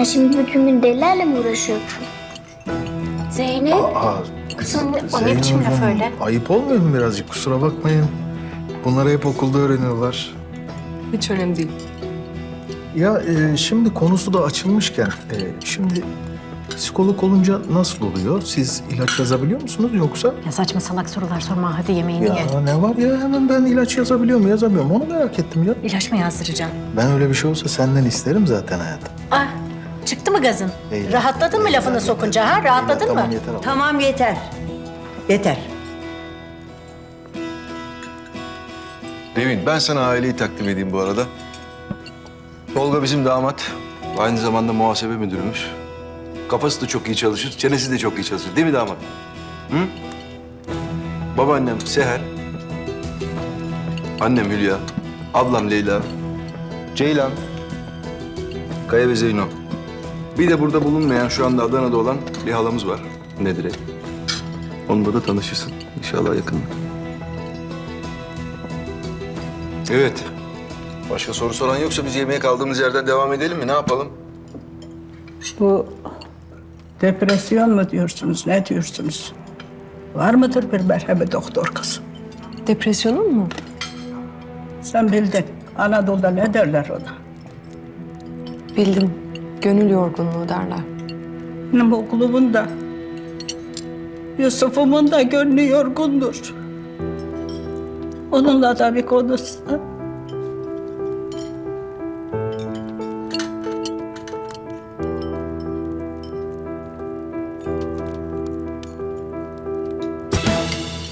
Sen şimdi bütün gün delilerle mi uğraşıyorsun? Zeynep. Aa, Kızım o ne Zeynep biçim laf öyle? Ayıp olmuyor mu birazcık? Kusura bakmayın. Bunları hep okulda öğreniyorlar. Hiç önemli değil. Ya e, şimdi konusu da açılmışken, e, şimdi psikolog olunca nasıl oluyor? Siz ilaç yazabiliyor musunuz yoksa? Ya saçma salak sorular sorma hadi yemeğini ye. Ya ne var ya hemen ben ilaç yazabiliyor mu yazamıyor mu onu merak ettim ya. İlaç mı yazdıracaksın? Ben öyle bir şey olsa senden isterim zaten hayatım. Ah çıktı mı gazın? Değil. Rahatladın mı Değil, lafını yeter, sokunca yeter. ha? Rahatladın Tamam, mı? yeter abla. Tamam yeter. Yeter. Devin ben sana aileyi takdim edeyim bu arada. Tolga bizim damat. Aynı zamanda muhasebe müdürümüz. Kafası da çok iyi çalışır, çenesi de çok iyi çalışır. Değil mi damat? Hı? Babaannem Seher. Annem Hülya. Ablam Leyla. Ceylan. Kaya ve Zeyno. Bir de burada bulunmayan, şu anda Adana'da olan bir halamız var. Nedire. Onunla da tanışırsın. İnşallah yakında. Evet. Başka soru soran yoksa biz yemeğe kaldığımız yerden devam edelim mi? Ne yapalım? Bu depresyon mu diyorsunuz, ne diyorsunuz? Var mıdır bir merhemi doktor kız? Depresyonun mu? Sen bildin. Anadolu'da ne derler ona? Bildim. Gönül yorgunluğu derler. Benim oğlumun da, Yusuf'umun da gönlü yorgundur. Onunla da bir konuşsa.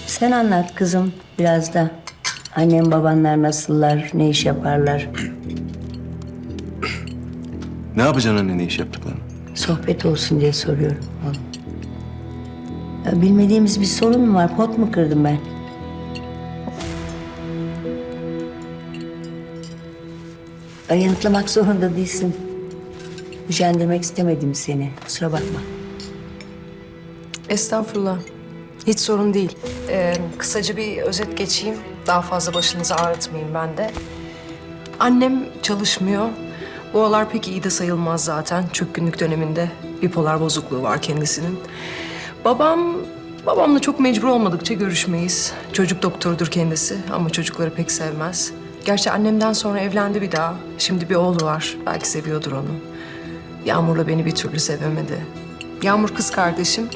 Sen anlat kızım biraz da. Annem babanlar nasıllar, ne iş yaparlar? Ne yapacaksın anne ne iş yaptıklarını? Sohbet olsun diye soruyorum. oğlum. Ya bilmediğimiz bir sorun mu var? Pot mu kırdım ben? Ay, Yanıtlamak zorunda değilsin. Gücendirmek istemedim seni. Kusura bakma. Estağfurullah. Hiç sorun değil. Ee, kısaca bir özet geçeyim. Daha fazla başınızı ağrıtmayayım ben de. Annem çalışmıyor. Bu aralar pek iyi de sayılmaz zaten. Çökkünlük döneminde bipolar bozukluğu var kendisinin. Babam, babamla çok mecbur olmadıkça görüşmeyiz. Çocuk doktorudur kendisi ama çocukları pek sevmez. Gerçi annemden sonra evlendi bir daha. Şimdi bir oğlu var. Belki seviyordur onu. Yağmur'la beni bir türlü sevemedi. Yağmur kız kardeşim.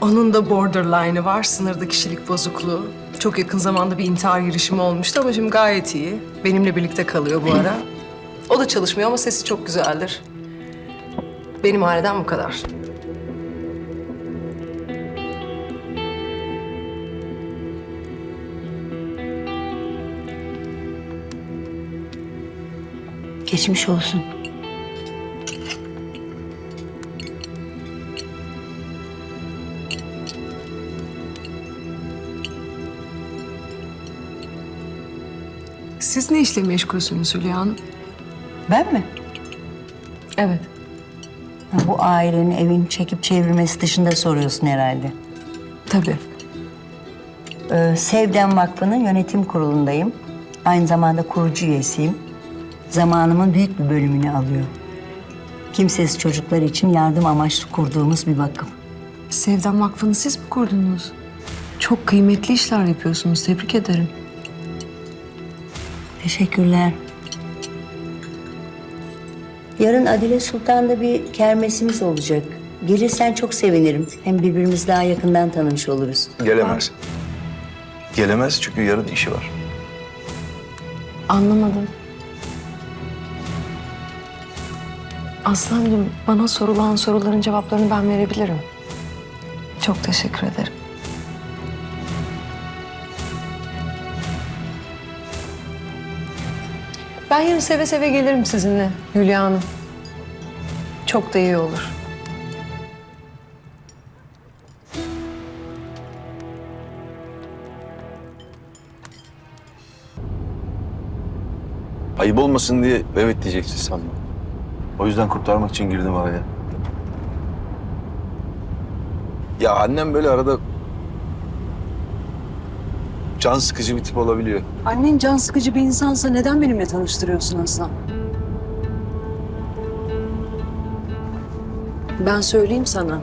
Onun da borderline'ı var, sınırda kişilik bozukluğu. Çok yakın zamanda bir intihar girişimi olmuştu ama şimdi gayet iyi. Benimle birlikte kalıyor bu ara. O da çalışmıyor ama sesi çok güzeldir. Benim aileden bu kadar. Geçmiş olsun. Siz ne işle meşgulsünüz Hülya Hanım? Ben mi? Evet. Ha, Bu ailenin evin çekip çevirmesi dışında soruyorsun herhalde. Tabii. Ee, Sevden Vakfı'nın yönetim kurulundayım. Aynı zamanda kurucu üyesiyim. Zamanımın büyük bir bölümünü alıyor. Kimsesiz çocuklar için yardım amaçlı kurduğumuz bir vakıf. Sevdam Vakfı'nı siz mi kurdunuz? Çok kıymetli işler yapıyorsunuz. Tebrik ederim. Teşekkürler. Yarın Adile Sultan'da bir kermesimiz olacak. Gelirsen çok sevinirim. Hem birbirimizi daha yakından tanımış oluruz. Gelemez. Gelemez çünkü yarın işi var. Anlamadım. Aslancığım bana sorulan soruların cevaplarını ben verebilirim. Çok teşekkür ederim. Ben yarın seve seve gelirim sizinle Hülya Hanım. Çok da iyi olur. Ayıp olmasın diye evet diyeceksin sanma. O yüzden kurtarmak için girdim araya. Ya annem böyle arada can sıkıcı bir tip olabiliyor. Annen can sıkıcı bir insansa neden benimle tanıştırıyorsun Aslan? Ben söyleyeyim sana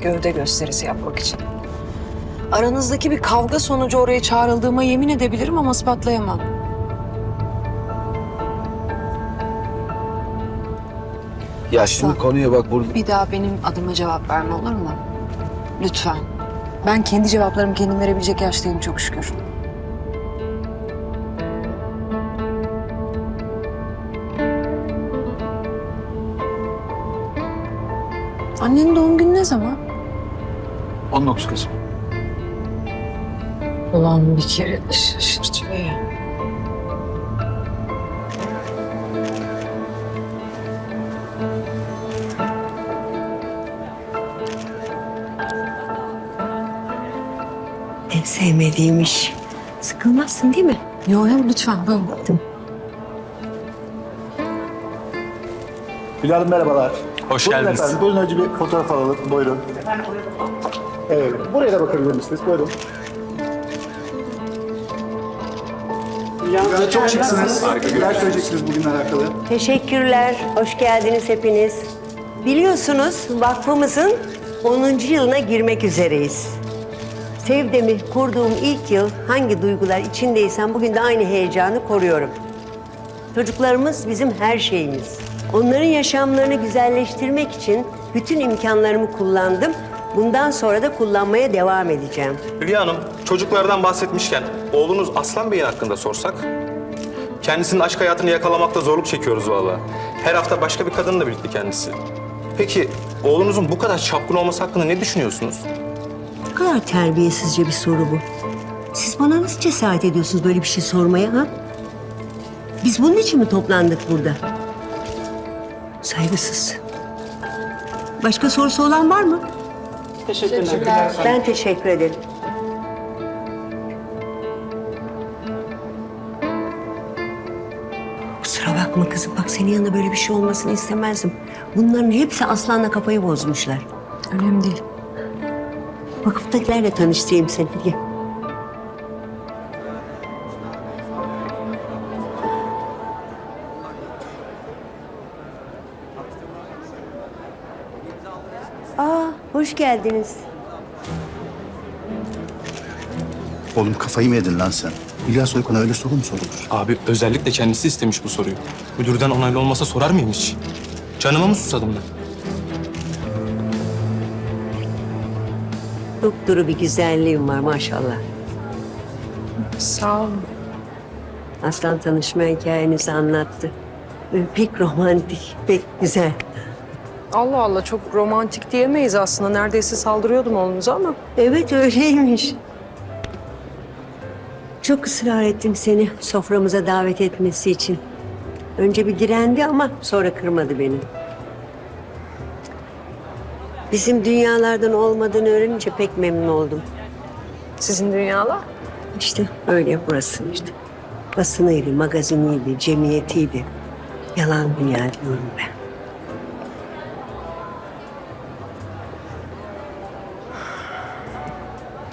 gövde gösterisi yapmak için. Aranızdaki bir kavga sonucu oraya çağrıldığıma yemin edebilirim ama ispatlayamam. Ya şimdi konuya bak burada. Bir daha benim adıma cevap verme olur mu? Lütfen. Ben kendi cevaplarımı kendim verebilecek yaştayım çok şükür. Annenin doğum günü ne zaman? 19 Kasım. Ulan bir kere de şaşırtıyor ya. En sevmediğim iş. Sıkılmazsın değil mi? Yo yo lütfen buyurun. Bilal Hanım merhabalar. Hoş Buyurun geldiniz. efendim. Buyurun önce bir fotoğraf alalım. Buyurun. Evet. Buraya da bakabilir misiniz? Buyurun. Bilal çok şıksınız. Neler söyleyeceksiniz bugünle alakalı? Teşekkürler, hoş geldiniz hepiniz. Biliyorsunuz vakfımızın 10. yılına girmek üzereyiz. Sevdem'i kurduğum ilk yıl hangi duygular içindeysem bugün de aynı heyecanı koruyorum. Çocuklarımız bizim her şeyimiz. Onların yaşamlarını güzelleştirmek için bütün imkanlarımı kullandım. Bundan sonra da kullanmaya devam edeceğim. Hülya Hanım, çocuklardan bahsetmişken oğlunuz Aslan Bey'in hakkında sorsak? Kendisinin aşk hayatını yakalamakta zorluk çekiyoruz vallahi. Her hafta başka bir kadınla birlikte kendisi. Peki oğlunuzun bu kadar çapkın olması hakkında ne düşünüyorsunuz? Ne kadar terbiyesizce bir soru bu. Siz bana nasıl cesaret ediyorsunuz böyle bir şey sormaya ha? Biz bunun için mi toplandık burada? Saygısız. Başka sorusu olan var mı? Teşekkürler. Ben teşekkür ederim. Kusura bakma kızım. Bak senin yanında böyle bir şey olmasını istemezdim. Bunların hepsi Aslan'la kafayı bozmuşlar. Önemli değil. Vakıftakilerle tanıştırayım seni. Gel. Hoş geldiniz. Oğlum kafayı mı yedin lan sen? İlyas Soykan'a öyle soru mu sorulur? Abi özellikle kendisi istemiş bu soruyu. Müdürden onaylı olmasa sorar mıyım hiç? Canıma mı susadım ben? Doktoru bir güzelliğim var maşallah. Sağ olun. Aslan tanışma hikayenizi anlattı. Böyle Pek romantik, pek güzel. Allah Allah çok romantik diyemeyiz aslında. Neredeyse saldırıyordum oğlunuza ama. Evet öyleymiş. Çok ısrar ettim seni soframıza davet etmesi için. Önce bir direndi ama sonra kırmadı beni. Bizim dünyalardan olmadığını öğrenince pek memnun oldum. Sizin dünyalar? İşte öyle burası işte. Basınıydı, magaziniydi, cemiyetiydi. Yalan dünya diyorum ben.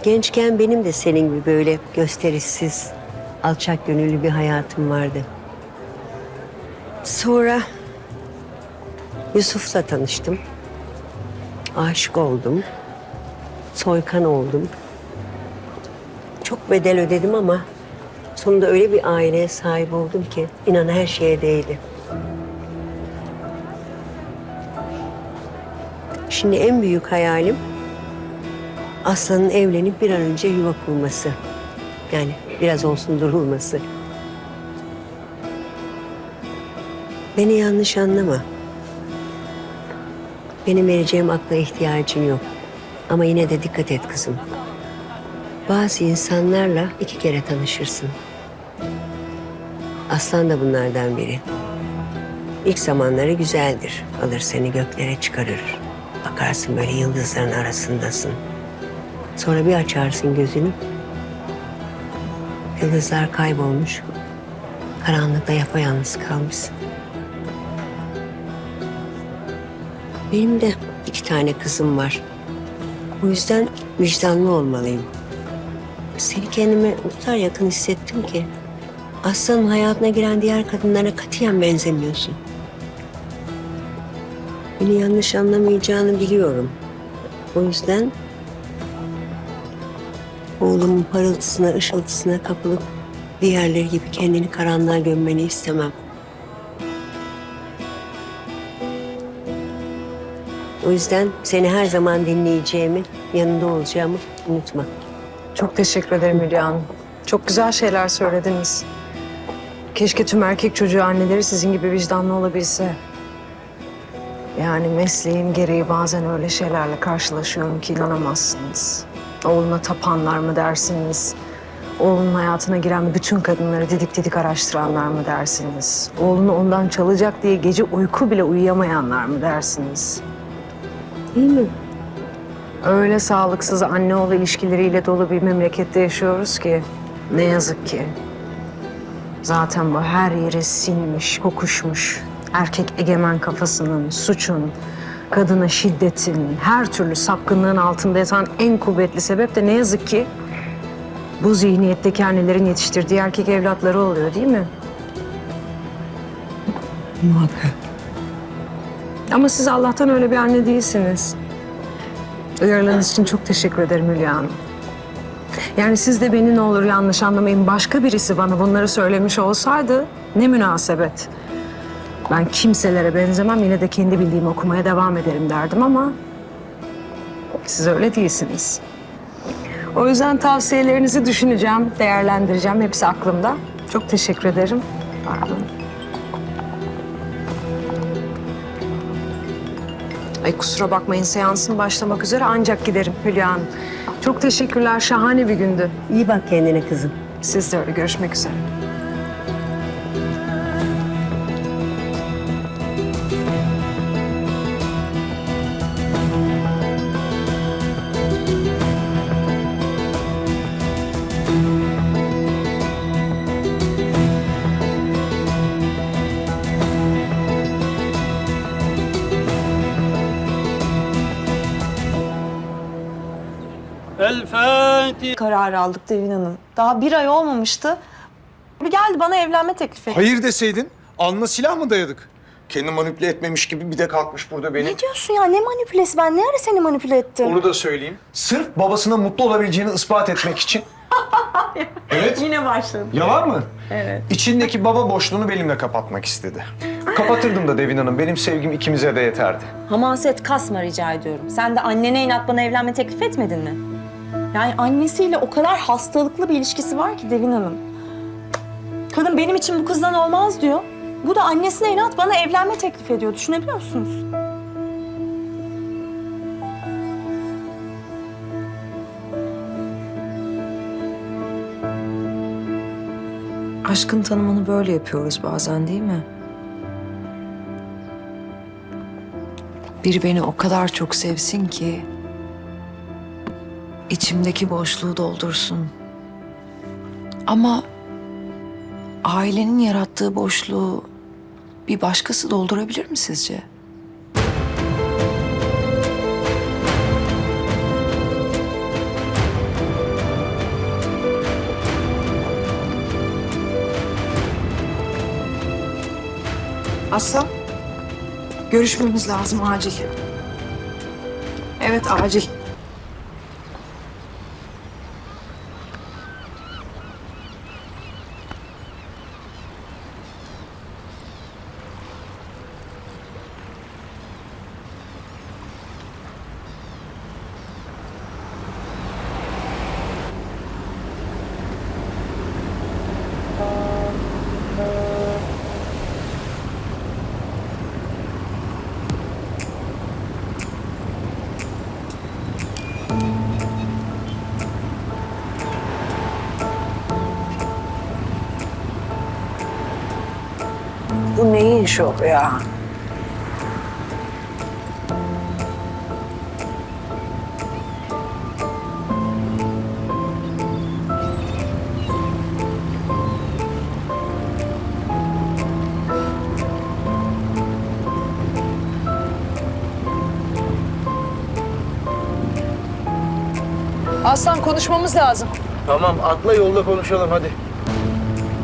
Gençken benim de senin gibi böyle gösterişsiz, alçak gönüllü bir hayatım vardı. Sonra Yusuf'la tanıştım. Aşık oldum. Soykan oldum. Çok bedel ödedim ama sonunda öyle bir aileye sahip oldum ki inan her şeye değdi. Şimdi en büyük hayalim Aslan'ın evlenip bir an önce yuva kurması. Yani biraz olsun durulması. Beni yanlış anlama. Benim vereceğim akla ihtiyacın yok. Ama yine de dikkat et kızım. Bazı insanlarla iki kere tanışırsın. Aslan da bunlardan biri. İlk zamanları güzeldir. Alır seni göklere çıkarır. Bakarsın böyle yıldızların arasındasın. Sonra bir açarsın gözünü. Yıldızlar kaybolmuş. Karanlıkta yapayalnız kalmışsın. Benim de iki tane kızım var. O yüzden vicdanlı olmalıyım. Seni kendime o kadar yakın hissettim ki... ...Aslan'ın hayatına giren diğer kadınlara katiyen benzemiyorsun. Beni yanlış anlamayacağını biliyorum. O yüzden oğlumun parıltısına, ışıltısına kapılıp diğerleri gibi kendini karanlığa gömmeni istemem. O yüzden seni her zaman dinleyeceğimi, yanında olacağımı unutma. Çok teşekkür ederim Hülya Hanım. Çok güzel şeyler söylediniz. Keşke tüm erkek çocuğu anneleri sizin gibi vicdanlı olabilse. Yani mesleğim gereği bazen öyle şeylerle karşılaşıyorum ki inanamazsınız. Oğluna tapanlar mı dersiniz? Oğlunun hayatına giren bütün kadınları didik didik araştıranlar mı dersiniz? Oğlunu ondan çalacak diye gece uyku bile uyuyamayanlar mı dersiniz? Değil mi? Öyle sağlıksız anne oğlu ilişkileriyle dolu bir memlekette yaşıyoruz ki ne yazık ki. Zaten bu her yeri sinmiş, kokuşmuş. Erkek egemen kafasının, suçun, kadına şiddetin, her türlü sapkınlığın altında yatan en kuvvetli sebep de ne yazık ki bu zihniyetteki annelerin yetiştirdiği erkek evlatları oluyor değil mi? Muhakkak. Ama siz Allah'tan öyle bir anne değilsiniz. Uyarılarınız için çok teşekkür ederim Hülya Hanım. Yani siz de beni ne olur yanlış anlamayın. Başka birisi bana bunları söylemiş olsaydı ne münasebet. Ben kimselere benzemem yine de kendi bildiğimi okumaya devam ederim derdim ama siz öyle değilsiniz. O yüzden tavsiyelerinizi düşüneceğim, değerlendireceğim. Hepsi aklımda. Çok teşekkür ederim. Pardon. Ay kusura bakmayın seansın başlamak üzere ancak giderim Hülya Hanım. Çok teşekkürler. Şahane bir gündü. İyi bak kendine kızım. Siz de öyle. Görüşmek üzere. Kararı aldık Devin Hanım. Daha bir ay olmamıştı. Bir geldi bana evlenme teklif etti. Hayır deseydin. Alnına silah mı dayadık? Kendi manipüle etmemiş gibi bir de kalkmış burada beni. Ne diyorsun ya? Ne manipülesi? Ben ne ara seni manipüle ettim? Onu da söyleyeyim. Sırf babasına mutlu olabileceğini ispat etmek için. evet. Yine başladı. Yalan mı? Evet. İçindeki baba boşluğunu benimle kapatmak istedi. Kapatırdım da Devin Hanım. Benim sevgim ikimize de yeterdi. Hamaset kasma rica ediyorum. Sen de annene inat bana evlenme teklif etmedin mi? Yani annesiyle o kadar hastalıklı bir ilişkisi var ki Devin Hanım. Kadın benim için bu kızdan olmaz diyor. Bu da annesine inat bana evlenme teklif ediyor. Düşünebiliyor musunuz? Aşkın tanımını böyle yapıyoruz bazen değil mi? Biri beni o kadar çok sevsin ki içimdeki boşluğu doldursun. Ama ailenin yarattığı boşluğu bir başkası doldurabilir mi sizce? Aslan, görüşmemiz lazım acil. Evet acil. Neyin şovu ya? Aslan konuşmamız lazım. Tamam atla yolda konuşalım hadi.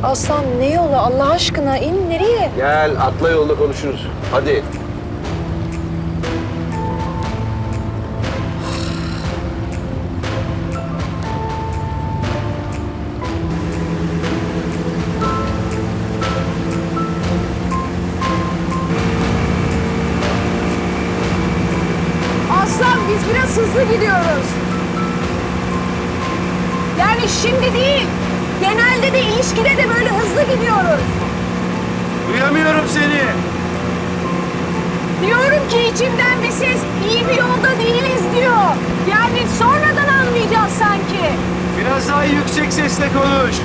Aslan ne yolu Allah aşkına in nereye? Gel atla yolda konuşuruz. Hadi. İlişkide de böyle hızlı gidiyoruz. Duyamıyorum seni. Diyorum ki içimden bir ses iyi bir yolda değiliz diyor. Yani sonradan anlayacağız sanki. Biraz daha yüksek sesle konuş.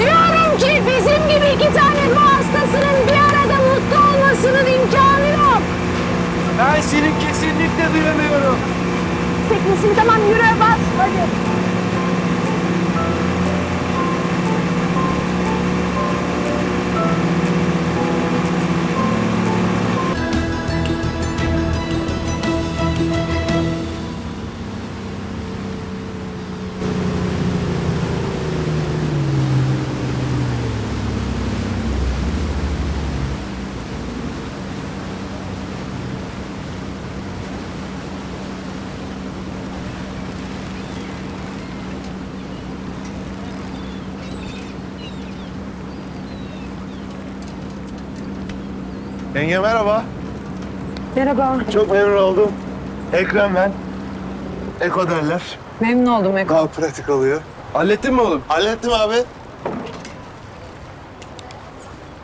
Diyorum ki bizim gibi iki tane ruh hastasının bir arada mutlu olmasının imkanı yok. Ben seni kesinlikle duyamıyorum. Teknisini tamam yürü bas hadi. Yenge merhaba. Merhaba. Çok memnun oldum. Ekrem ben. Eko derler. Memnun oldum Eko. Daha pratik oluyor. Hallettin mi oğlum? Hallettim abi.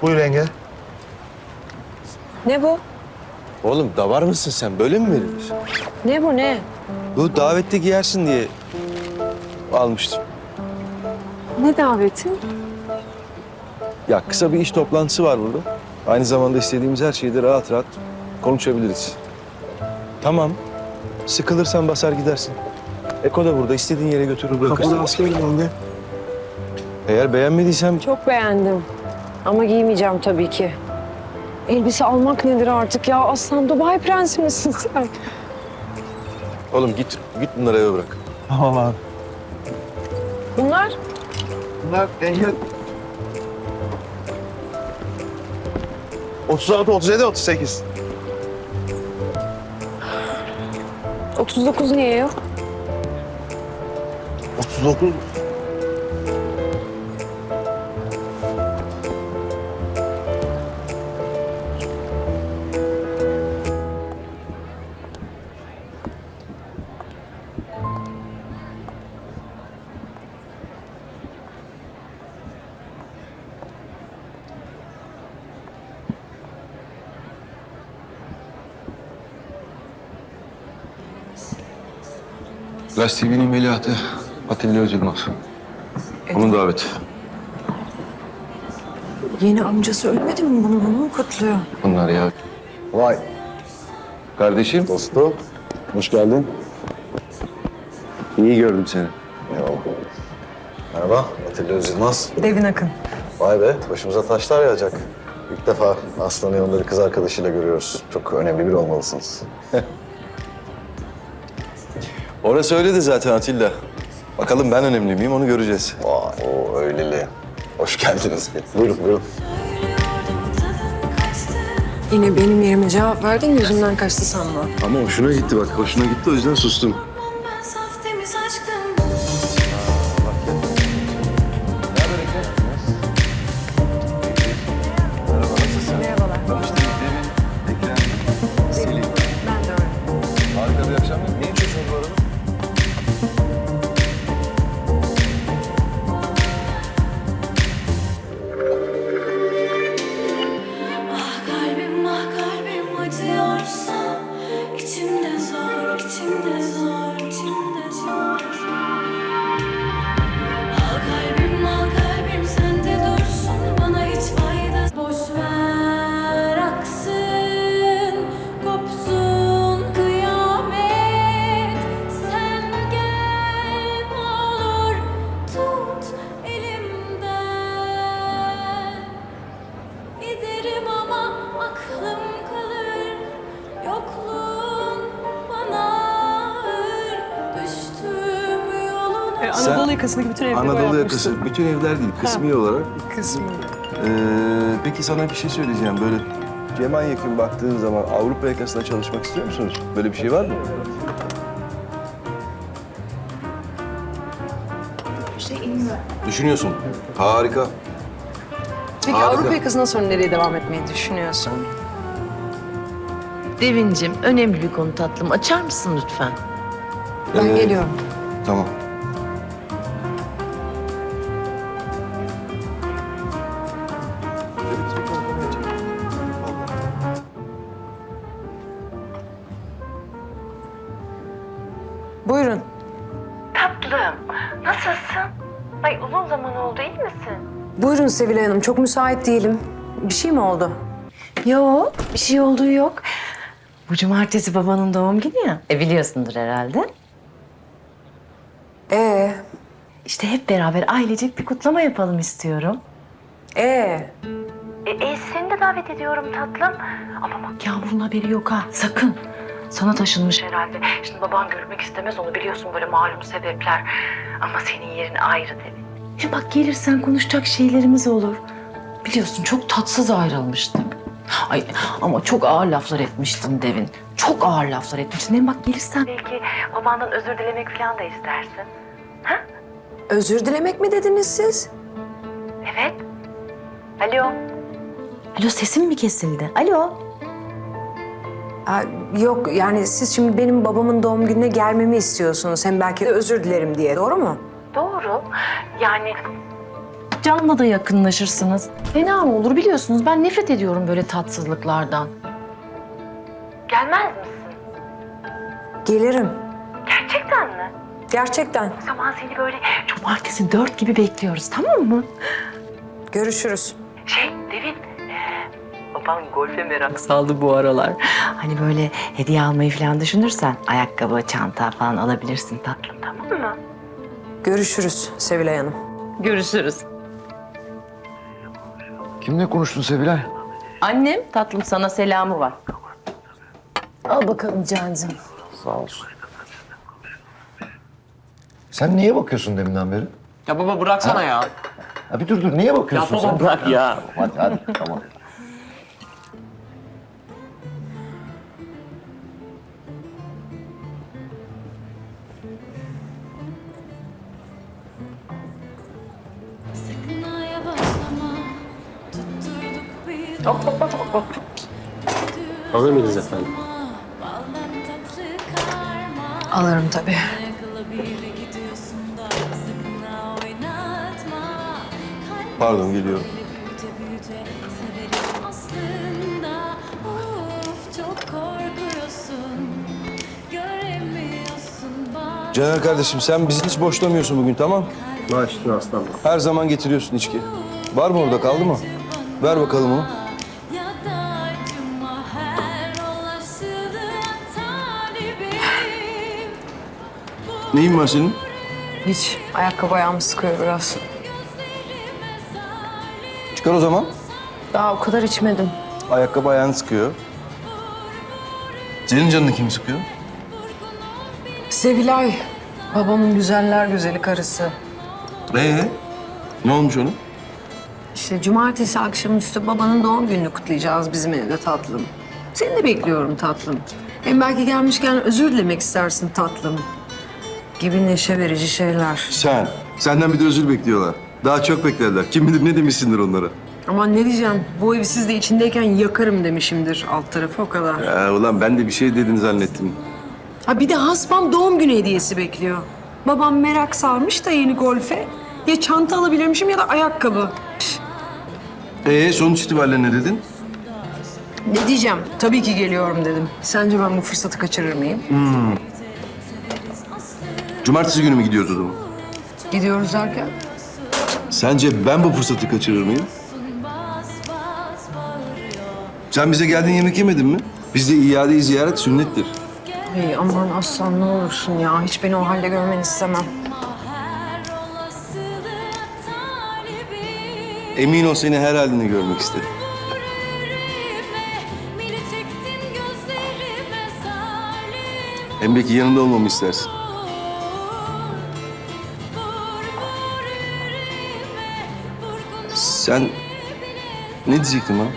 Buyur yenge. Ne bu? Oğlum davar mısın sen? Böyle mi verilir? Ne bu ne? Bu davette giyersin diye almıştım. Ne daveti? Ya kısa bir iş toplantısı var burada. Aynı zamanda istediğimiz her şeyi de rahat rahat konuşabiliriz. Tamam. Sıkılırsan basar gidersin. Eko da burada. istediğin yere götürür bırakırsın. Kapıda askerim yenge. Eğer beğenmediysen Çok beğendim. Ama giymeyeceğim tabii ki. Elbise almak nedir artık ya? Aslan Dubai prensi misin sen? oğlum git git bunları eve bırak. Tamam abi. Bunlar? Bunlar yenge. 36, 37, 38. 39 niye yok? 39. Gaz TV'nin veliahtı Atilla Özilmaz. Onun daveti. Yeni amcası ölmedi mi? Bunu bunu mu kutluyor? Bunlar ya. Vay Kardeşim. dostum. Hoş geldin. İyi gördüm seni. Eyvallah. Merhaba, Atilla Özilmaz. Devin Akın. Vay be, başımıza taşlar yağacak. İlk defa Aslan'ın yanında bir kız arkadaşıyla görüyoruz. Çok önemli biri olmalısınız. Orası öyle de zaten Atilla. Bakalım ben önemli miyim onu göreceğiz. Vay, o öyleli. Hoş geldiniz. Buyurun, buyurun. Yine benim yerime cevap verdin yüzümden kaçtı sanma. Ama hoşuna gitti bak. Hoşuna gitti o yüzden sustum. Anadolu yakası. Bütün evler değil. Kısmi olarak. Kısmı. Ee, peki sana bir şey söyleyeceğim. Böyle Cemal yakın baktığın zaman Avrupa yakasında çalışmak istiyor musunuz? Böyle bir şey var mı? Düşünüyorsun. Harika. Peki Harika. Avrupa yakasından sonra nereye devam etmeyi düşünüyorsun? Devincim, önemli bir konu tatlım. Açar mısın lütfen? Ben Ee, geliyorum. Tamam. Sevilay Hanım. Çok müsait değilim. Bir şey mi oldu? Yok, bir şey olduğu yok. Bu cumartesi babanın doğum günü ya. E biliyorsundur herhalde. Ee, İşte hep beraber ailecek bir kutlama yapalım istiyorum. ee. E, e, seni de davet ediyorum tatlım. Ama bak Yağmur'un haberi yok ha, sakın. Sana taşınmış herhalde. Şimdi baban görmek istemez onu biliyorsun böyle malum sebepler. Ama senin yerin ayrı dedi. Hem bak gelirsen konuşacak şeylerimiz olur. Biliyorsun çok tatsız ayrılmıştık. Ay ama çok ağır laflar etmiştin Devin. Çok ağır laflar etmiştin. Hem bak gelirsen belki babandan özür dilemek falan da istersin. Özür dilemek mi dediniz siz? Evet. Alo. Alo sesim mi kesildi? Alo. Aa, yok yani siz şimdi benim babamın doğum gününe gelmemi istiyorsunuz. Hem belki de özür dilerim diye. Doğru mu? Doğru. Yani canla da yakınlaşırsınız. Fena mı olur biliyorsunuz ben nefret ediyorum böyle tatsızlıklardan. Gelmez misin? Gelirim. Gerçekten mi? Gerçekten. O zaman seni böyle cumartesi dört gibi bekliyoruz tamam mı? Görüşürüz. Şey Devin, ee, babam golfe merak saldı bu aralar. Hani böyle hediye almayı falan düşünürsen ayakkabı, çanta falan alabilirsin tatlım tamam mı? Görüşürüz Sevilay Hanım. Görüşürüz. Kimle konuştun Sevilay? Annem tatlım sana selamı var. Al bakalım Cancığım. Sağ olsun. Sen niye bakıyorsun deminden beri? Ya baba bıraksana ya. Ha bir dur dur niye bakıyorsun sen? bırak ya. Hadi hadi tamam. Alır mıydınız efendim? Alırım tabii. Pardon geliyorum. Caner kardeşim sen bizi hiç boşlamıyorsun bugün tamam? Başüstüne aslanım. Her zaman getiriyorsun içki. Var mı orada kaldı mı? Ver bakalım onu. Neyin var senin? Hiç. Ayakkabı ayağımı sıkıyor biraz. Çıkar o zaman. Daha o kadar içmedim. Ayakkabı ayağını sıkıyor. Senin canını kim sıkıyor? Sevilay. Babamın güzeller güzeli karısı. Ee, ne olmuş onun? İşte cumartesi akşamüstü babanın doğum gününü kutlayacağız bizim evde tatlım. Seni de bekliyorum tatlım. Hem belki gelmişken özür dilemek istersin tatlım. Gibi neşe verici şeyler. Sen. Senden bir de özür bekliyorlar. Daha çok beklerler. Kim bilir ne demişsindir onlara. Aman ne diyeceğim, bu evi siz de içindeyken yakarım demişimdir alt tarafı o kadar. Ya ulan ben de bir şey dedin zannettim. Ha bir de hasbam doğum günü hediyesi bekliyor. Babam merak sarmış da yeni golfe. Ya çanta alabilirmişim ya da ayakkabı. Ee sonuç itibariyle ne dedin? Ne diyeceğim? Tabii ki geliyorum dedim. Sence ben bu fırsatı kaçırır mıyım? Cumartesi günü mü gidiyoruz o zaman? Gidiyoruz derken? Sence ben bu fırsatı kaçırır mıyım? Sen bize geldin yemek yemedin mi? Bizde iade-i ziyaret sünnettir. Hey aman aslan ne olursun ya. Hiç beni o halde görmeni istemem. Emin ol seni her halini görmek istedim. Hem belki yanında olmamı istersin. Sen ne diyecektin bana?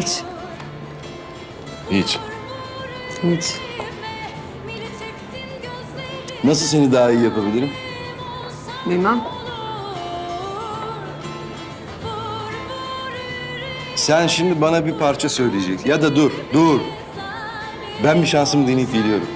Hiç, Hiç. hiç. Nasıl seni daha iyi yapabilirim? Bilmem. Sen şimdi bana bir parça söyleyecek. Ya da dur, dur. Ben bir şansımı deneyip geliyorum.